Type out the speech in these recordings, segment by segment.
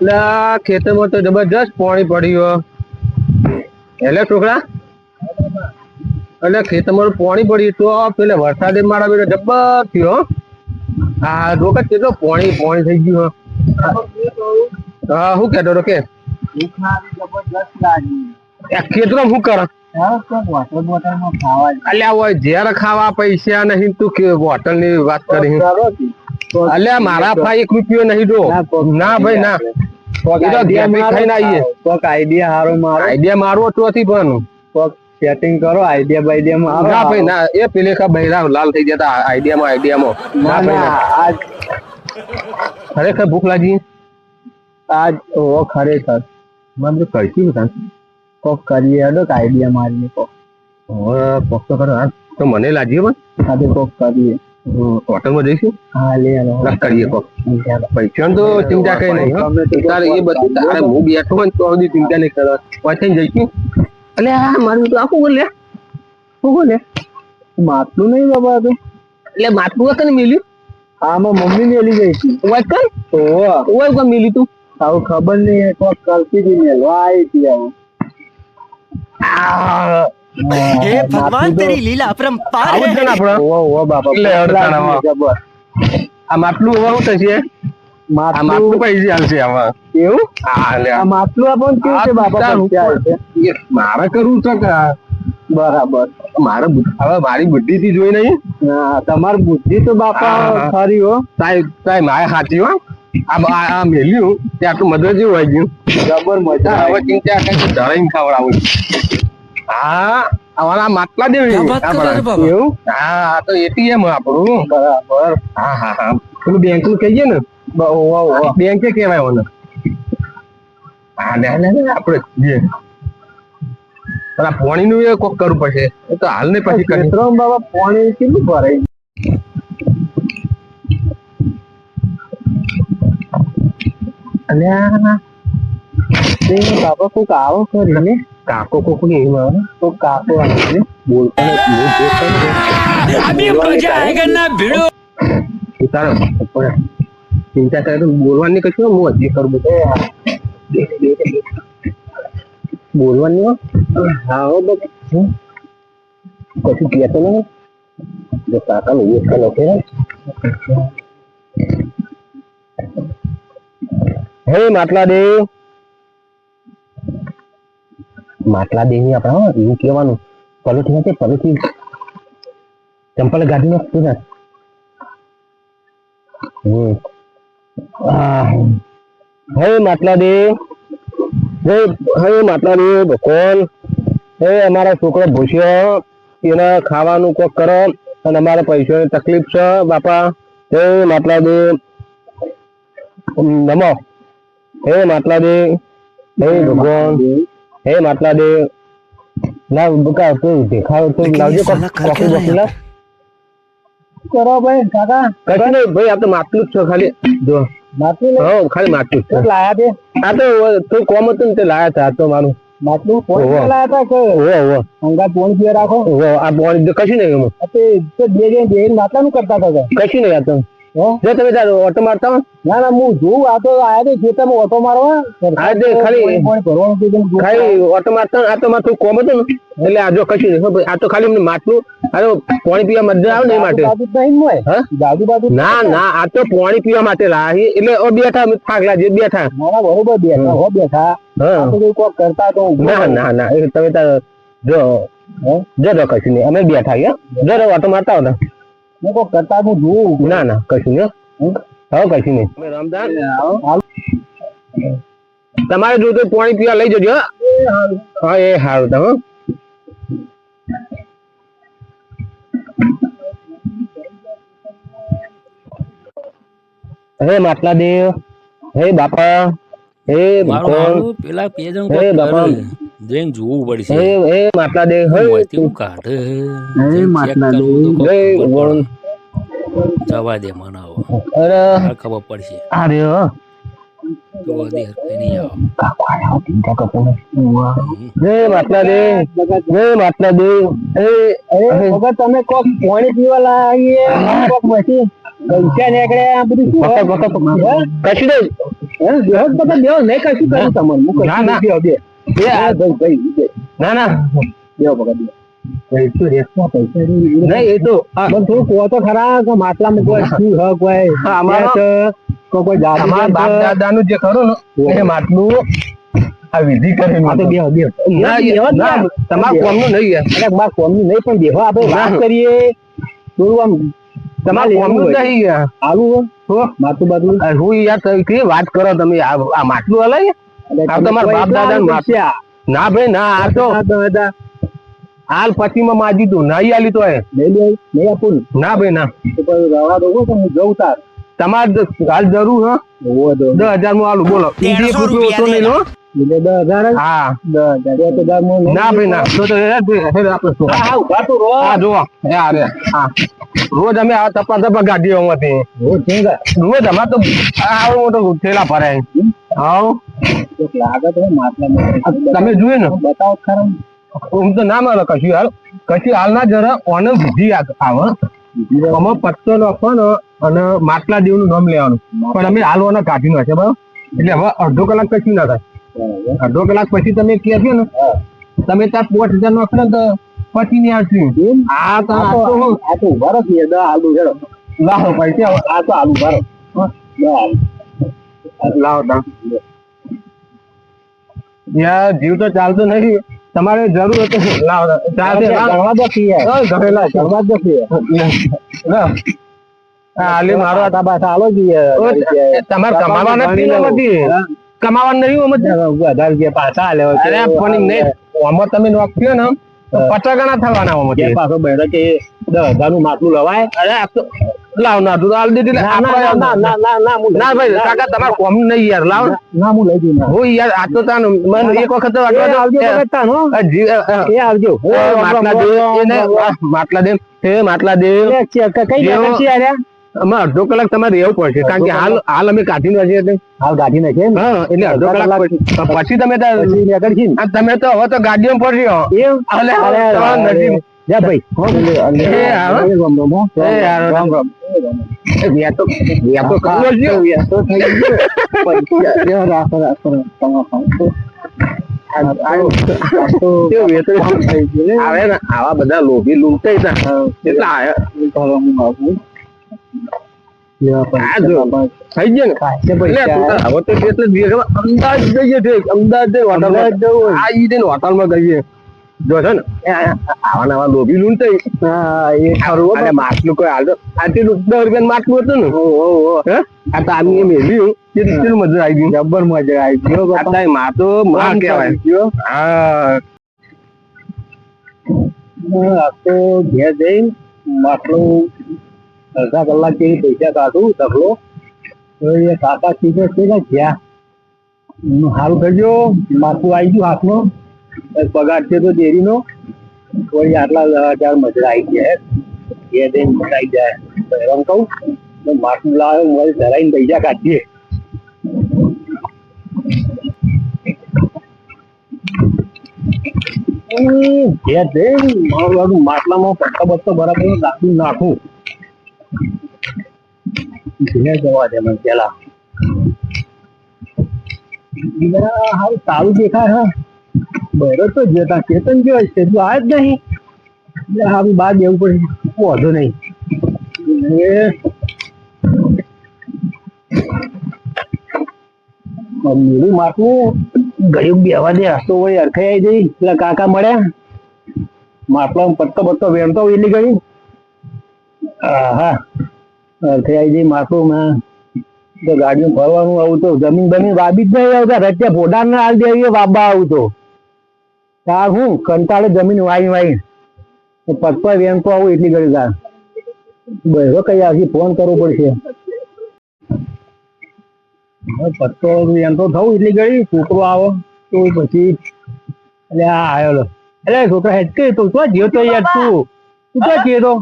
એટલે ખેતરમાં તો જબરજસ્ત પાણી પડ્યું એટલે છોકરા એટલે ખેતરમાં પાણી પડ્યું તો પેલે વરસાદે મારા બેટા જબર થયો હા. આ રોક કેટલો પાણી પાણી થઈ ગયું હા. શું કેતો કે ખેતરો શું કરે? અલ્યા હોય ઝેર ખાવા પૈસા નહીં તું કે હોટલની વાત કરી. અલ્યા મારા ભાઈ એક રૂપિયો નહીં દો ના ભાઈ ના. આઈડિયા હારો મારો. આઈડિયા તો પણ. સેટિંગ કરો આઈડિયા બાઈડિયા માં ના ભાઈ ના. એ પેલે કા બૈરા લાલ થઈ જતા ના ભાઈ ના ના. આજ ખરેખર ભૂખ લાગી? આજ ઓ ખરેખર. મને બધા કોક કરીએ હેડો કે આઈડિયા મારીએ કોક. હવે કોક તો કરો હા. તો મને લાગી પણ. સાથે કોક કરીએ. હોટલમાં જઈશું? હા લે. કરીએ કોક. પૈસા તો ચિંતા કઈ નહીં તારે એ બધું તારે હું બેઠો હોય તો સુધી ચિંતા નહીં કરવા પછી જઈશું? એટલે આ મારું તો આખું બોલે શું બોલે? માટલું નહીં બાબા તું. એટલે માટલું કને મિલ્યું? આમાં મમ્મી મેલી ગઈ હતી. વાત કર. તો ઓય મિલ્યું તું? આવું ખબર નહીં કોક કરતી હતી મેલવા આવી હતી આવું હે ભગવાન તેરી લીલા અપરંપાર આવું જ આપણે ઓ ઓ બાપા લે આમ આટલું હવે શું થશે? આમ આટલું કઈ જ હાલશે હવે એવું? હા લે આમ આટલું આપણ કેવું છે બાપા મારે કરવું છે કે બરાબર. મારે હવે મારી બુદ્ધિ થી જોઈ નહીં. તમારી બુદ્ધિ તો બાપા સારી હો. તાય તાય માય હાચી હો. આ મેલ્યું તે આટલું મધર જેવું બરાબર. હા હા હા. પેલું બેંકનું કહીએ ને? બેંકે કહેવાય ઓને હા લે લે આપણે જે નું એ કોક કરવું પડશે. તો હાલ ને પછી કરી બાબા પોણી કેટલું ભરાય અલ્યા તે કાકો કોક આવો કરી ને કાકો કોક એમ આવે. ને તો કાકો આવે ને બોલતો અભી મજા આયેગા ના ભીડો? ઉતારો ચિંતા બોલવાની કશું. હું હજી કરું બોલવાની હા. બધું. કશું કાકા નું ઓળખા નથી હે માટલા દેવ માટલા દેવની આપણા એવું કહેવાનું. પલોઠી નથી પલોઠી. ચંપલ ગાડી નો હમ. હે માટલા દેવ હે હે માટલા દેવ ભગવાન. હે અમારા છોકરો ભૂસ્યો. એને ખાવાનું કોક કરો. અને અમારે પૈસાની તકલીફ છે બાપા. હે માટલા દેવ ઉમ, નમો. હે માટલાદેવ હે ભગવાન હે માટલાદેવ. ના બકા તો દેખાવ તો લાવજો કોફી બોટલા કરો ભાઈ કાકા. કશું નહીં ભાઈ આ તો માટલું જ ખાલી. જો. માટલું હો ખાલી માટલું છે. લાયા તે આ તો તો કોમ તે લાયા હતા તો મારું. માટલું કોણ લાયા હતા કે? ઓ ઓ અંગા પોણ પીએ રાખો? ઓ આ પોણ કશું નહીં એમાં. તે બે બે બે માટલાનું કરતા હતા કશું નહીં આ જો તમે તારો ઓટો મારતા ના? ના હું જોઉં. આ તો આયા તો ખેતરમાં ઓટો મારવા. આ તે ખાલી-. ખાલી ઓટો મારતા આ તો માથું કોમ હતું ને? એટલે આ જો કશું નહીં. આ તો ખાલી મને માટલું આ તો પાણી પીવા મજા આવે ને એ માટે. બાજુ ને ના આ તો પાણી પીવા માટે રાહી એટલે ઓ બેઠા અમે જે બેઠા. ના બરોબર બેઠા હો બેઠા. હા તો કોક કરતા તો ના ના ના. તમે તાર જો? જો જો કશું નહીં. અમે બેઠા જો જો ઓટો મારતા હતા હું કોક કરતા હું જોઉં. ના ના કશું નહીં? હવે કશું નહીં. તમે તમારે જોતું પાણી પીવા લઈ જજો હા. એ સારું તમે હે. માટલા દેવ હે બાપા. હે મારું ભગવાન પેલા પેજન હે બાપા. કરે. જોવું પડશે. હે હે માટલા દે હે તું. કાઢ. હે માટલા દે હે ખબર જવા દે મને હવે અરે. આ ખબર પડશે. અરે તો દે હરકે નહીં આવે. કાકો. હે માટલા દેવ હે માટલા દે. હે અરે વગર તમે કોક પાણી પીવા લાવીએ કોક પછી ગંચા નીકળે આ બધું શું વખત વખત. કશું નહીં હે બેહો જ દેવ નહીં કશું કર્યું તમને ના, ના. ના ના. કોઈ જાતિ તમારા બાપ ભેંસ. દાદાનું જે ખરું ને એ માટલું આ વિધિ કરી હા, તો બેહો બેહો ના બેહો જ ના ના. તમારા કોમનું નહીં યાર. અરે મારા કોમની નહીં પણ બેહો આપણે વાત કરીએ. થોડું આમ તમારા કોમનું નહીં યાર. આવું હો. માથું બાથું હું યાર તમે વાત કરો તમે આ આ માટલું હલાય? આ તમારા બાપ દાદાનું ના ભાઈ ના આ તો હાલ પછીમાં માજી તું નહીં આલી તો એ નહીં આપું ના. ભાઈ ના. રવા દો તો હું જઉં તાર. તમારે હાલ જરૂર હા. દસ હજારનું આલું બોલો. ઓછો નહીં લો? હા. માં. ના ભાઈ ના. તો આપણે હા, હા. હા હા. રોજ અમે આ તપા તપા ગાડીઓ માંથી હો? રોજ અમારે તો આવડો મોટો થેલા ભરાય. હાવ એક લાગે તો. તમે જોયું ને. બતાવો ખરા હું તો ના મારો કશું હાલ. કશું હાલ ના જરા ઓને બુદ્ધિ આવે અમે પત્તો લખો ને અને માટલા દેવનું નામ લેવાનું. પણ અમે હાલ ઓને કાઢી નાખે બરાબર? એટલે હવે અડધો કલાક પછી ના થાય. અડધો કલાક પછી તમે કહે છે ને? તમે ત્યાં પાંચ હજાર નાખો ને તો પછી નહીં આવશે આ તો આ તો હું. આ તો ઊભા રહો કે દસ આલુ હેડો. લાવો પૈસા આ તો આલુ આલુ. લાવો તા યાર જીવ તો ચાલતો નથી. તમારે જરૂર હોય તો લાવો તા. ચાલશે લાવો. ગણવા દો કે ઘરેલા છે. દો. આલી મારો આટા આલો. તમારે કમાવાના નથી કમાવાનું નહીં ઓમ પાછા આલે અરે પણ નહીં ઓમાં તમે નોખ્યો ને પચાસ ગણા થવાના ઓમાંથી. પાછો બેઠો કે દસ હજારનું માટલું લવાય. અરે આ તો લાવ ના તું તો દીધી ના. ના ના ના ના ના હું લઈ ના ભાઈ કાકા તમારે કોમ નહીં યાર લાવ. ના હું લઈ જઉં હું યાર આ તો તાન મને એક વખત તો એ આવજો દો. ભગત તાન, હો. આ જી- અ, અ, એ આવજો. માટલા દે એને માટલા દે માટલા કઈ જગ્યા છે? અમે અડધો કલાક તમારે રહેવું પડશે કારણ કે હાલ હાલ અમે કાઢી નાખીએ એટલે હાલ કાઢી નાખીએ હા એટલે અડધો કલાક પછી. તમે તમે તો હવે તો ગાડીઓ પડ્યો. અરે, નજીક. જા ભાઈ હો, એટલે- એ હાલો. એ રામ રામ, હો. એ હાલો. રામ રામ. એ વ્યા તો વ્યા તો કરવો જ જોઈએ. તો થઈ ગયું. પૈસા, એ રાખો, રાખો, રાખો, રાખો. આ- આ- આ તો કેવું વ્યા તો કામ થઈ ગયું ને. આવે ને આવા બધા લોભી લૂંટાઈ તા કેટલા આયા ચાલો, હું આવું. લેવા આ જો. પૈસા. થઈ ગયા ને ખાશે એટલે પૈસા. તું તાર હવે તો એટલે જ જઈએ. અમદાવાદ જઈએ ઠીક. અમદાવાદ જઈને હોટલમાં આ ઈ જઈને હોટલમાં ગઈએ જો છે ને આવા નવા લોભી લૂંટાઈ હા, એ ખરું અને માટલું કોઈ હાલ આટલું દસ રૂપિયા માટલું હતું ને? આ તો આની એમ હેલ્યું કેટલી કેટલી મજા આવી ગઈ. જબ્બર મજા આવી ગયો આ તારી માં તો માં કહેવાય? હા. આ તો ઘેર જઈને માટલું અડધા કલાક જેવી પૈસા કાઢું ઢગલો. એ કાકા છે ને એનું સારું કરજો માટલું આવી ગયું હાથમાં. પગાર છે તો ડેરીનો. વળી આટલા હજાર મજરા આવી ગયા ઘેર જઈને મજા જાય બહેરામ કહું તો માટલું લાવે વળી ધરાઈને પૈસા કાઢીએ. જઈને મારું માટલામાં પત્તો બત્તો બરાબર નાખી, નાખું. જવા દે પેલા હારું સારું દેખાય, હા. બહેરો તો જતા કેતન જો છે તું આ જ નહીં. એટલે હા બહાર દેવું પડે. વાંધો નહીં. મેળું માટલું ગરીબ બેવા દે હસતો હોય અરખાઈ જઈ. એટલે કાકા મળ્યા. માટલો પત્તો પત્તો વેણતો હોય એટલી ઘડી હા અરખાઈ જઈ માટલું માં તો ગાડીમાં ફરવાનું આવું તો જમીન બમીન વાબી જ નહીં આવતા. રચ્યા ફોટા ને હાલ દેવી વાબા આવું તો. તાર હું? કંટાળે જમીન વાઈ વાઈ. પત્તો વેણતો આવું એટલી ઘડી તાર. બહેરો કઈ આવશે ફોન કરવો પડશે. પત્તો વેણતો થવું એટલી ઘડી. છોકરો આવો તો પછી એટલે આ આવેલો એટલે છોકરો હેટકે તો શું જ્યો તો યાર તું? તું ક્યાં જીવ તો?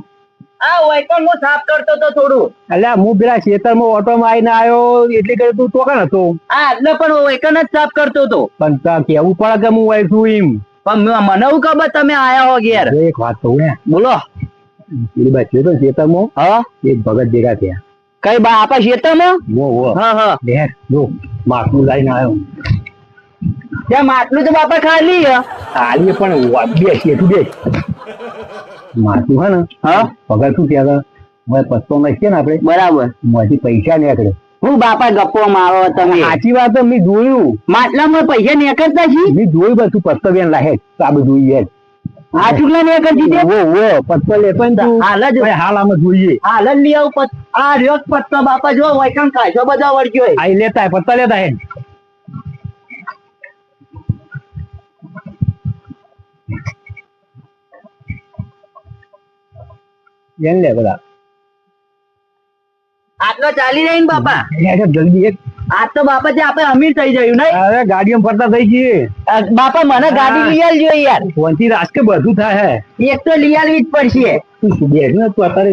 આ વૈકણ હું સાફ કરતો તો થોડું. એટલે હું પેલા ખેતરમાં ઓટોમાં આવીને આવ્યો એટલી ઘડી તું ટોકણ હતો હા એટલે પણ વૈકણ જ સાફ કરતો તો. પણ કેવું પડે કે હું આવી છું એમ. પણ મને એવું ખબર તમે આયા હો ઘેર? એક વાત કહું ને. બોલો. પેલી બાજુ તો ખેતરમાં? હા? એક ભગત ભેગા થયા. કઈ બા આપા ખેતરમાં? વો વો. હા હા. લે જો માટલું લઈને આવ્યો. ત્યાં માટલું તો બાપા ખાલી ખાલી પણ બેસ એઠું બેસ માટલું હે ને હા? પગાર શું ત્યાં હવે પત્તો નાખીએ ને આપણે. બરાબર. મોથી પૈસા નીકળે. હું બાપા ગપ્પો મારો તમે સાચી વાત મેં જોયું. માટલામાં પૈસા નીકળતા છી? મેં જોયું બધું પત્તો બેન લાહે. બધું જોઈએ આ ચૂકલા નીકળતી દે ઓ ઓ પત્તો લેતો પણ તું. હાલ જ. હાલ આમ જોઈએ. હાલ જ લઈ આવું પત- આ રહ્યો પત્તો બાપા જો વૈકણ કાઢો બધા વળગ્યો આ લેતા પત્તા લેતા હે એમ લે બધા. આટલો ચાલી રહી ને બાપા. જલ્દી એક. આજ તો બાપા જે આપણે અમીર થઈ જયું નહીં? અરે ગાડીમાં ફરતા થઈ ગઈ બાપા મને ગાડી લઈ આલજો યાર. વંચી રાજ કે બધું થાય એક તો લઈ આલવી જ પડશે. તું શું બેસ ને તું અત્યારે?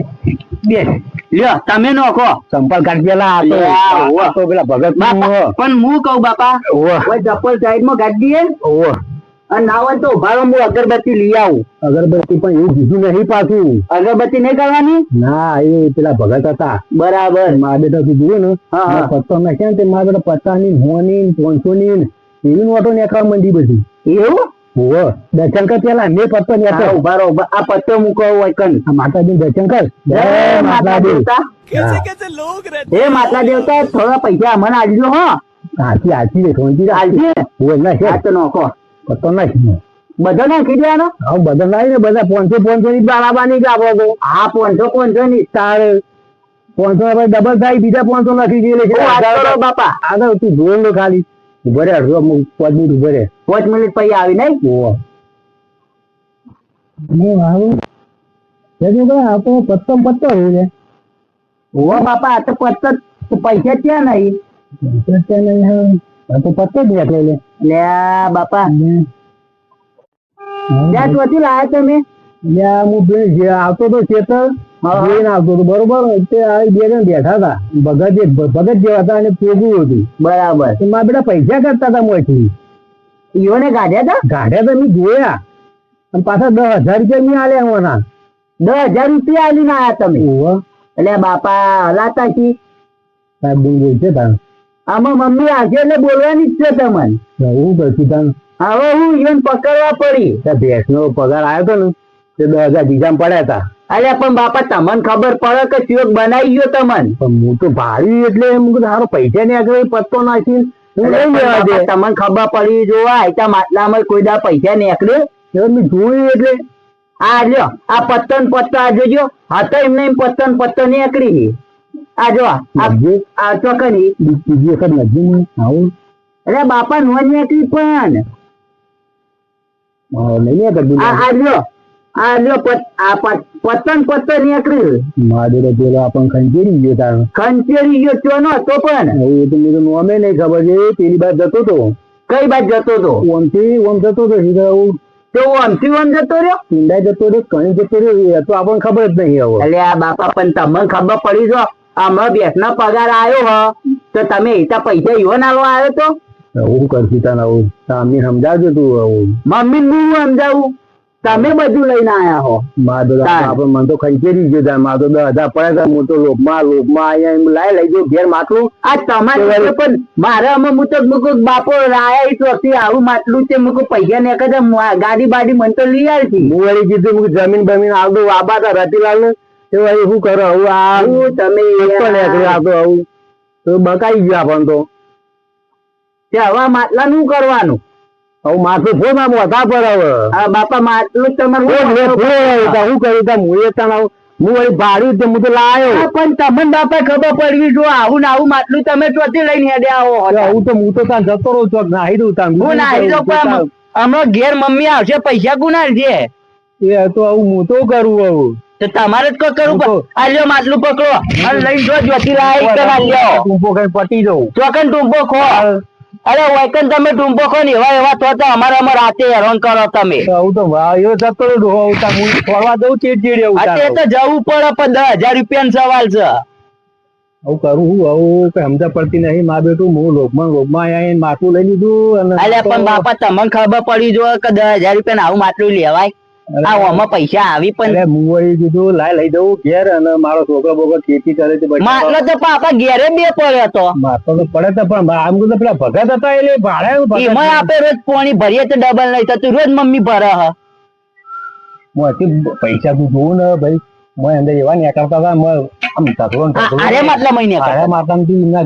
બેસ લ્યો તમે નોખો. સંપલ કાઢ પેલા આ તો લે, આ, આ તો પેલા ભગત પણ હું કહું બાપા ઓહ. ઓય ચપ્પલ સાઈડમાં ગાડી ઓહ. અને નાવન તો ઊભા હું અગરબત્તી લઈ આવું. અગરબત્તી પણ એવું કીધું નહીં પાછું. અગરબત્તી નહીં કરવાની? ના એ પેલા ભગત હતા. બરાબર. મારા બેટા તું જોયું ને. મેં પત્તો નાખ્યા ને તે મારા બેટા પચાસની હોની પાંચસો ની એવી નોટો નેકળવા મંડી બધી. એવું? હોવ. દર્શન કર પેલા મેં પત્તો હા, ઊભા. રહો આ પત્તો મૂકો હોય કન આ માતાજી દર્શન કર. જય માતા દેવતા હા. હે માતા દેવતા થોડા પૈસા મને આલજો હો. હાચી હાચી રે થોડી આલજે. બોલ ના તો નોખો. પત્તો નાખી બધો નાખી દેવાનો હા બધા નાઈ ને બધા પોનસો પોનસો ની બારાબાની જ આપો તો હા પોનસો પોનસો ની તારે. પોનસો ના ડબલ થાય બીજા પોનસો નાખી હું બાપા. આગળ તું જોઈ લો ખાલી. ઉભરે અડધો પાંચ મિનિટ ઉભરે પાંચ મિનિટ પછી આવી નહીં? ઓવો હું આવું જજો આ તો પત્તો પત્તો રહ્યું છે. ઓ બાપા આ તો પત્તો પૈસા ત્યાં નહીં? પૈસા છે નહીં તો પત્તો જ નીકળે લે બાપા. ત્યાં ચોથી લાયા તમે હું આવતો તો ખેતર હા. જોઈને આવતો હતો બરોબર તે બે જણ બેઠા હતા. ભગત ભગત જેવા હતા અને પેગું હતું. બરાબર. મારા બેટા પૈસા કરતા હતા મોથી ઈઓને કાઢ્યા હતા? ગાઢ્યા તો મેં જોયા. અને પાછા દસ હજાર રૂપિયા મેં આલ્યા હોવાના દસ હજાર રૂપિયા આલીને આયા તમે. એટલે બાપા હલાતા છી. સાહેબ બોલ છે તાણ આમાં મમ્મી આજે એટલે બોલવાની જ છે તમને હું કરશું તાણ હવે હું ઈવન પકડવા પડી. ભેંસ નો પગાર આવ્યો હતો ને તે દસ હજાર બીજામાં પડ્યા હતા. અરે પણ બાપા તમને ખબર પડે કે ચિયોક બનાવી ગયો તમને. પણ હું તો ભાડ્યું એટલે એમ સારો પૈસા ને આગળ પત્તો નાખી. હું તમને ખબર પડી જોવા આયતા માટલામાં કોઈ દા પૈસા નીકળે મેં જોયું એટલે. આ લ્યો આ પત્તન પત્તો આ જોજો. હતો એમને એમ પત્તન ને પત્તો નીકળી આ જો આ ચોકની બીજી વખત હું આવું. અરે બાપા નો નીકળી પણ. હા, નહીં કરતું આ લ્યો. આ પત- આ પત- પત્તો ને પત્તો નીકળી મારે પેલો આપણને ખંચેરી ગયો તાણ ખંચેરી ગયો ચો નો તો પણ એ તો મને નોમે નહીં ખબર છે પેલી બાદ જતો તો કઈ બાદ જતો તો ઓમથી ઓમ જતો તો સીધા આવું. તો ઓમથી ઓમ જતો રહ્યો? પિંડાઈ જતો રહ્યો કણી જતો રહ્યો એ તો આપણને ખબર જ નહીં હવે. એટલે આ બાપા પણ તમને ખબર પડી જો. હમણાં બેસ નો પગાર આવ્યો હ તો તમે એતા પૈસા ઈવો નાલો આવ્યો તો? હું કરશું તાન આવું? સામે સમજાવજો તું આવું. મમ્મી ને હું સમજાવું? તમે બધું લઈને આયા હો. તો તાન. આપણે મને તો ખંચેરી ગયો તો દસ હજાર પડ્યા તા. હું તો લોભમાં લોભમાં આયા એમ લાય લઈ ગયો ઘેર માટલું. આ તમારે પણ મારે અમે હું તો મુકુ બાપો રાયા એક વખતે આવું માટલું છે મુકુ પૈસા ને કદા ગાડી બાડી મને તો લઈ આવતી હું વળી કીધું મેં જમીન બમીન આવડું આબા તા રતિલાલ ને એ વળી શું કરો? આવું આ હું તમે નીકળ્યો આવતો આવું. તો બકાઈ ગયો આપણને તો. તે હવે માટલા નું કરવાનું? હવે માથું ફોન આમ વધા પર હવે. આ બાપા માટલું તમારે શું ફોન આવ્યો તા, શું કર્યું તા? હું એ તાણ હું વળી ભાડ્યું તે હું તો લાયો પણ તમને બાપા ખબર પડવી જો આવું ને આવું માટલું તમે ચોથી લઈને હેડ્યા આવો આવું તો હું તો ત્યાં જતો રહું છું નાહી દઉં ત્યાં હું નાહી દઉં પણ હમણાં ઘેર મમ્મી આવશે પૈસા ગુના છે એ તો આવું હું તો કરું આવું તો તમારે જ કોઈ કરવું હું આ લ્યો માટલું પકડો. અને લઈને જો જોતી લાઈ કરા લ્યો. ટૂંપો કઈ પટી જવું ચોકન ટૂંપો ખો? અરે વૈકન તમે ટૂંપો ખો ને એવા એવા તો તો અમારે અમારે રાતે હેરાન કરો તમે. આવું તો ભાઈઓ જતો રહું આવું હું ફરવા દઉં ચીડચીડી એવું અત્યારે તો જવું પડે પણ દસ હજાર રૂપિયા સવાલ છે. આવું કરું હું આવું કઈ સમજા પડતી નહીં. મા બેટું હું લોકમાં લોકમાં અહીં માથું લઈ લીધું અને અલ્યા પણ બાપા તમને ખબર પડી જો કે દસ હજાર રૂપિયા આવું માટલું લેવાય? આ ઓમાં પૈસા આવી પણ અરે કીધું લાય લઈ જવું ઘેર અને મારો છોકરો બોકરો ખેતી કરે છે માટલો તો પાપા ઘેરે બે પડ્યો હતો. માટલો તો પડે તો પણ આમ તો પેલા ભગત હતા એટલે ભાડે એમાં આપે રોજ પોણી ભરીએ તો ડબલ નહીં થતું રોજ મમ્મી ભરે હ. મોંથી પૈસા તું જોઉં ને ભાઈ. મેં અંદર એવા નીકળતા હતા મોય આમ ને ધકરો. અરે મતલબ મહિને અરે માતા થી ના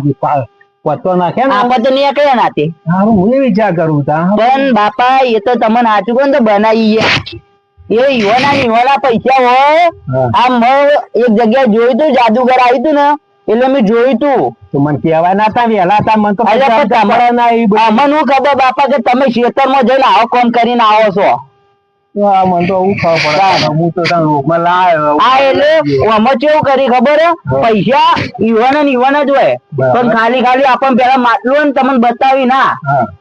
પત્તો નાખે ને આપા તો નીકળે નાતે હારું હું વિચાર કરું તા પણ બાપા એ તો તમને સાચું કહો ને તો બનાવી ગયા એ યુવાના યુવાના પૈસા હોય આ મેં એક જગ્યાએ જોયું તું જાદુગર આવ્યું તું ને એટલે મેં જોયું તું તો મને કહેવા ના હતા વહેલા હતા મને તો અરે પૈસા પણ તમે- મળે ના એ બધું. આમાં ખબર બાપા કે તમે ખેતરમાં જઈને આવો કામ કરીને આવો છો? મને તો ખબર પડે. હું તો તારા રોગમાં લાયો આ એટલે આમાં કેવું કરી ખબર? હે? પૈસા યુવાના ને જ હોય. પણ ખાલી ખાલી આપણને પેલા માટલું ને તમને બતાવી ના.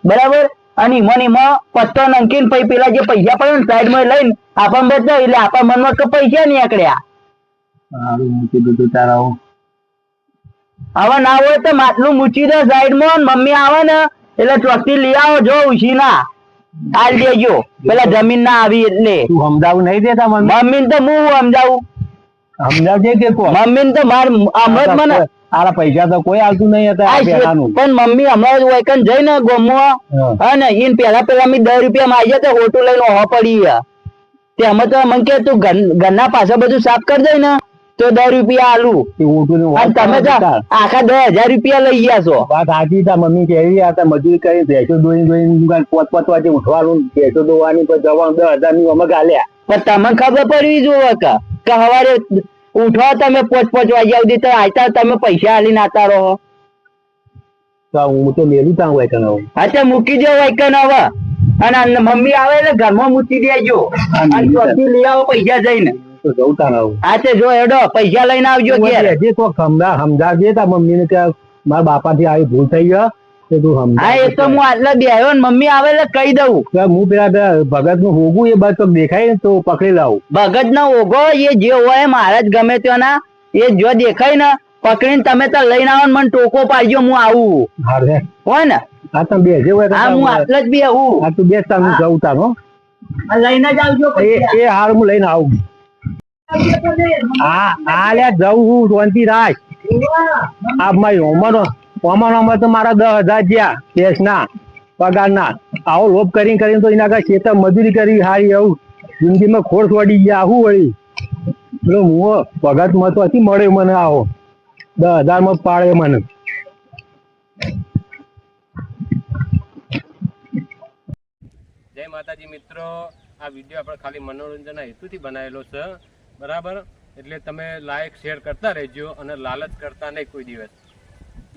બરાબર? અને ઈમાં ને ઈમાં પત્તો નંકીને પછી પેલા જે પૈસા પડે ને સાઈડમાં લઈને આપણ બધા એટલે આપણ મનમાં કે પૈસા નીકળ્યા તારા હવે ના હોય તો માટલું મૂકી દો સાઈડમાં મમ્મી આવે ને એટલે ચોકથી લઈ આવો જો ઉછી ના. હાલ દેજો. પેલા જમીન ના આવી એટલે. તું સમજાવું નહીં દેતા મમ્મી ને તો હું સમજાવું. સમજાવજે કે મમ્મી તો માર હમણાં જ મને આલા પૈસા તો કોઈ આવતું નહીં હતા. પણ મમ્મી હમણાં જ વૈકન જઈને ગોમમાં અને ઈન પેલા પેલા મી દસ રૂપિયા માં તો હોટો લઈને હો પડી તે અમે તો મને કે તું ઘરના પાછળ બધું સાફ કરી દે ને તો દસ રૂપિયા આલુ. તમે. આખા દસ હજાર રૂપિયા લઈ ગયા છો. વાત સાચી તા મમ્મી કેવી હતા મજૂરી કરી ભેંસો દોઈ દોઈ પોત પોત વાગે ઉઠવાનું ભેંસો દોવાની પર જવાનું દસ હજારની અમે ગાલ્યા. પણ તમને ખબર પડવી જોવે કે કે સવારે ઉઠો તમે પોચ પોચ વાગ્યા સુધી તો આવતા તમે પૈસા આલીને આતા રહો. હું તો મેલું તાં હોય હવે. હા તે મૂકી દો વૈકન હવે. અને મમ્મી આવે એટલે ઘરમાં મૂકી દેજો. અને ચોથી લઈ આવો પૈસા જઈને. હા તે જો હેડો પૈસા લઈને આવજો ઘેર. હજી તો સમજા સમજાવજે તા મમ્મી ને કે મારા બાપા થી આવી ભૂલ થઈ ગયો. તે તું હા એ તો હું આટલા બેહ્યો ને મમ્મી આવે એટલે કહી દઉં. હું પેલા ભગતનું હોગું એ બાજુ દેખાય ને તો પકડી લાવું. ભગત ના હોગો એ જે હોય મારા જ ગમે ત્યાંના. એ જો દેખાય ને પકડીને તમે તો લઈને આવો મને ટોકો પાડજો હું આવું. હારે હોય ને? આ તમે બેસે હોય હા હું આટલો જ બેહું. આ તું બેસ તાં હું. જવું તાં હો. આ લઈને જ આવજો એ એ હાર હું લઈને આવું. હા હા લે જવું હું શાંતિ રાખ. આ મારી ઓમાનો ઓમાનોમાં તો મારા દસ હજાર જ્યાં કેસ ના પગાર ના આવો લોભ કરીને કરીને તો એના કાંઈ ખેતર મજૂરી કરી હારી આવું. જિંદગીમાં ખોડ વળી ગયા, આવું વળી. એટલે હું પગાર મહત્વથી મળે મને આવો. દસ હજારમાં પાડે મને. જય માતાજી મિત્રો. આ વીડિયો આપણે ખાલી મનોરંજનના હેતુથી બનાવેલો છે. બરાબર? એટલે તમે લાઈક શેર કરતા રહેજો અને લાલચ કરતા નહીં કોઈ દિવસ.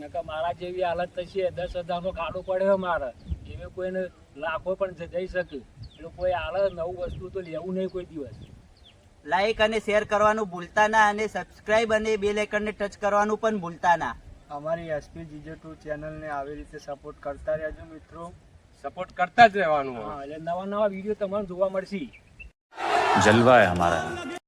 નકર મારા જેવી હાલત થશે દસ હજારનો ગાડો પડ્યો મારે. એવે કોઈને લાખો પણ જઈ શકે. એટલે કોઈ હાલત નવું વસ્તુ તો લેવું નહીં કોઈ દિવસ. લાઈક અને શેર કરવાનું ભૂલતા ના અને સબસ્ક્રાઇબ અને બેલ આઇકનને ટચ કરવાનું પણ ભૂલતા ના. અમારી એસપી જીજે ટુ ચેનલને આવી રીતે સપોર્ટ કરતા રહેજો મિત્રો. સપોર્ટ કરતા જ રહેવાનું હા એટલે નવા નવા વીડિયો તમને જોવા મળશે. જલવા હે